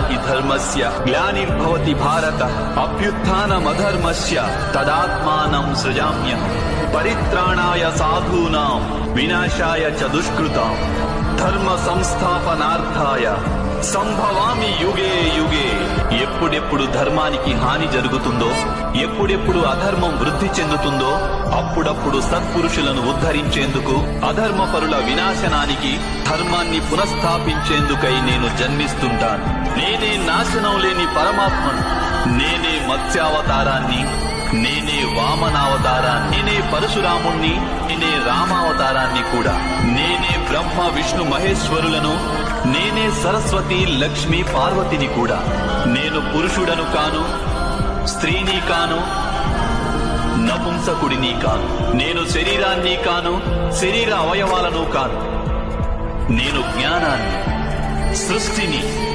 హి ధర్మస్య గ్లానిర్భవతి భారత అభ్యుత్నమధర్మస్య తదాత్మానం సృజామ్యహం పరిత్రాణాయ సాధూనాం వినాశాయ చ దుష్కృతాం ధర్మ సంస్థాపనార్థాయ సంభవామి యుగే యుగే ఎప్పుడెప్పుడు ధర్మానికి హాని జరుగుతుందో ఎప్పుడెప్పుడు అధర్మం వృద్ధి చెందుతుందో అప్పుడప్పుడు సత్పురుషులను ఉద్ధరించేందుకు అధర్మపరుల వినాశనానికి ధర్మాన్ని పునఃస్థాపించేందుకై నేను జన్మిస్తుంటాను. నేనే నాశనం లేని పరమాత్మను. నేనే మత్స్యావతారాన్ని నేనే వామనావతారాన్ని నేనే పరశురాముణ్ణి నేనే రామావతారాన్ని కూడా. నేనే బ్రహ్మ విష్ణు మహేశ్వరులను నేనే సరస్వతి లక్ష్మి పార్వతిని కూడా. నేను పురుషుడను కాను స్త్రీని కాను నపుంసకుడిని కాను. నేను శరీరాన్ని కాను శరీర అవయవాలను కాను. నేను జ్ఞానాన్ని సృష్టిని